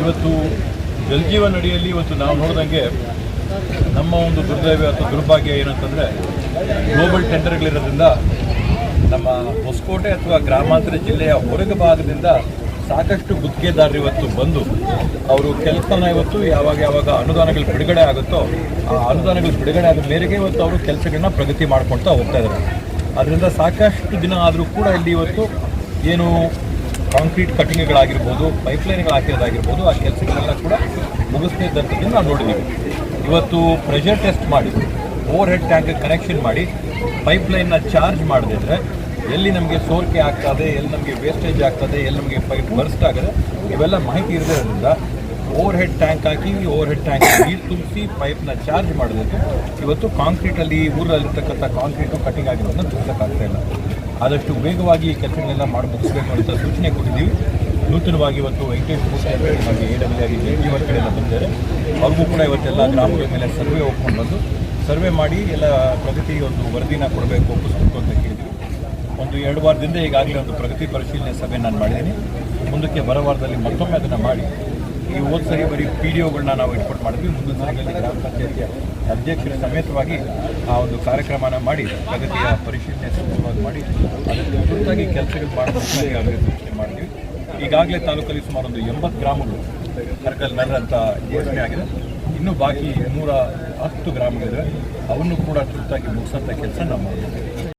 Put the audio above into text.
ಇವತ್ತು ಜಲಜೀವನ್ ಅಡಿಯಲ್ಲಿ ಇವತ್ತು ನಾವು ನೋಡಿದಂಗೆ ನಮ್ಮ ಒಂದು ದುರ್ದೈವ ಅಥವಾ ದುರ್ಭಾಗ್ಯ ಏನಂತಂದರೆ ಗ್ಲೋಬಲ್ ಟೆಂಡರ್ಗಳಿರೋದ್ರಿಂದ ನಮ್ಮ ಹೊಸಕೋಟೆ ಅಥವಾ ಗ್ರಾಮಾಂತರ ಜಿಲ್ಲೆಯ ಹೊರಗ ಭಾಗದಿಂದ ಸಾಕಷ್ಟು ಗುತ್ತಿಗೆದಾರರು ಇವತ್ತು ಬಂದು ಅವರು ಕೆಲಸನ ಇವತ್ತು ಯಾವಾಗ ಯಾವಾಗ ಅನುದಾನಗಳು ಬಿಡುಗಡೆ ಆಗುತ್ತೋ ಆ ಅನುದಾನಗಳು ಬಿಡುಗಡೆ ಆದ ಮೇರೆಗೆ ಇವತ್ತು ಅವರು ಕೆಲಸಗಳನ್ನ ಪ್ರಗತಿ ಮಾಡ್ಕೊಳ್ತಾ ಹೋಗ್ತಾ ಇದ್ದಾರೆ. ಅದರಿಂದ ಸಾಕಷ್ಟು ದಿನ ಆದರೂ ಕೂಡ ಇಲ್ಲಿ ಇವತ್ತು ಏನು ಕಾಂಕ್ರೀಟ್ ಕಟಿಂಗ್ಗಳಾಗಿರ್ಬೋದು ಪೈಪ್ಲೈನ್ಗಳು ಹಾಕಿರೋದಾಗಿರ್ಬೋದು, ಆ ಕೆಲಸಗಳೆಲ್ಲ ಕೂಡ ಮುಗಿಸ್ತಾ ಇದ್ದಂಥದ್ದನ್ನು ನಾವು ನೋಡಿದ್ದೀವಿ ಇವತ್ತು ಪ್ರೆಷರ್ ಟೆಸ್ಟ್ ಮಾಡಿ ಓವರ್ ಹೆಡ್ ಟ್ಯಾಂಕ್ ಕನೆಕ್ಷನ್ ಮಾಡಿ ಪೈಪ್ಲೈನ್ನ ಚಾರ್ಜ್ ಮಾಡದಿದ್ರೆ ಎಲ್ಲಿ ನಮಗೆ ಸೋರಿಕೆ ಆಗ್ತದೆ, ಎಲ್ಲಿ ನಮಗೆ ವೇಸ್ಟೇಜ್ ಆಗ್ತದೆ, ಎಲ್ಲಿ ನಮಗೆ ಪೈಪ್ ಬರ್ಸ್ಟ್ ಆಗದೆ, ಇವೆಲ್ಲ ಮಾಹಿತಿ ಇರದಿರೋದ್ರಿಂದ ಓವರ್ ಹೆಡ್ ಟ್ಯಾಂಕ್ ಹಾಕಿ ಓವರ್ ಹೆಡ್ ಟ್ಯಾಂಕ್ ನೀರು ತುಂಬಿಸಿ ಪೈಪ್ನ ಚಾರ್ಜ್ ಮಾಡಬೇಕು. ಇವತ್ತು ಕಾಂಕ್ರೀಟಲ್ಲಿ ಊರಲ್ಲಿರ್ತಕ್ಕಂಥ ಕಾಂಕ್ರೀಟು ಕಟ್ಟಿಂಗ್ ಆಗಿರೋದನ್ನ ತಿಳಿಸೋಕ್ಕಾಗ್ತಾ ಇಲ್ಲ. ಆದಷ್ಟು ವೇಗವಾಗಿ ಈ ಕೆಲಸಗಳೆಲ್ಲ ಮಾಡಿ ಮುಗಿಸ್ಬೇಕು ಅಂತ ಸೂಚನೆ ಕೊಟ್ಟಿದ್ದೀವಿ. ನೂತನವಾಗಿ ಇವತ್ತು ವೆಂಕಟೇಶ್ ಹಾಗೆ ಎ ಡಬ್ಲ್ಯೂ ಆಗಿ ಜೀವನ ಕಡೆಯಿಂದ ಬಂದಿದ್ದಾರೆ. ಅವ್ರಿಗೂ ಕೂಡ ಇವತ್ತೆಲ್ಲ ಗ್ರಾಮಗಳ ಮೇಲೆ ಸರ್ವೆ ಹೋಗ್ಕೊಂಡು ಬಂದು ಸರ್ವೆ ಮಾಡಿ ಎಲ್ಲ ಪ್ರಗತಿ ಒಂದು ವರದಿನ ಕೊಡಬೇಕು, ಒಪ್ಪಿಸ್ಬೇಕು ಅಂತ ಕೇಳಿದ್ವಿ ಒಂದು ಎರಡು ವಾರದಿಂದ ಈಗಾಗಲೇ ಒಂದು ಪ್ರಗತಿ ಪರಿಶೀಲನೆ ಸಭೆ ನಾನು ಮಾಡಿದ್ದೀನಿ. ಮುಂದಕ್ಕೆ ಬರೋ ವಾರದಲ್ಲಿ ಮತ್ತೊಮ್ಮೆ ಅದನ್ನು ಮಾಡಿ ಈ ಹೋದ ಸರಿ ಬರೀ ಪಿ ಡಿ ಒಗಳನ್ನ ನಾವು ಇಟ್ಕೊಂಡು ಮಾಡಿದ್ವಿ. ಮುಂದಿನ ಸರಿಯಲ್ಲಿ ಗ್ರಾಮ ಪಂಚಾಯತಿಯ ಅಧ್ಯಕ್ಷರ ಸಮೇತವಾಗಿ ಆ ಒಂದು ಕಾರ್ಯಕ್ರಮನ ಮಾಡಿ, ಪ್ರಗತಿಯ ಪರಿಶೀಲನೆ ಸಂಪೂರ್ಣವಾಗಿ ಮಾಡಿ, ಅದಕ್ಕೆ ತುರ್ತಾಗಿ ಕೆಲಸಗಳು ಮಾಡಬೇಕಾಗಿ ಈಗಾಗಲೇ ಸೂಚನೆ ಮಾಡಿದ್ವಿ ಈಗಾಗಲೇ ತಾಲೂಕಲ್ಲಿ ಸುಮಾರು ಒಂದು ಎಂಬತ್ತು ಗ್ರಾಮಗಳು ಸರ್ಕಲ್ ನರ್ ಅಂತ ಯೋಜನೆ ಆಗಿದೆ. ಇನ್ನೂ ಬಾಕಿ ನೂರ ಹತ್ತು ಗ್ರಾಮಗಳಿವೆ. ಅವನ್ನು ಕೂಡ ತುರ್ತಾಗಿ ಮುಗಿಸೋಂಥ ಕೆಲಸ ನಾವು ಮಾಡ್ತೀವಿ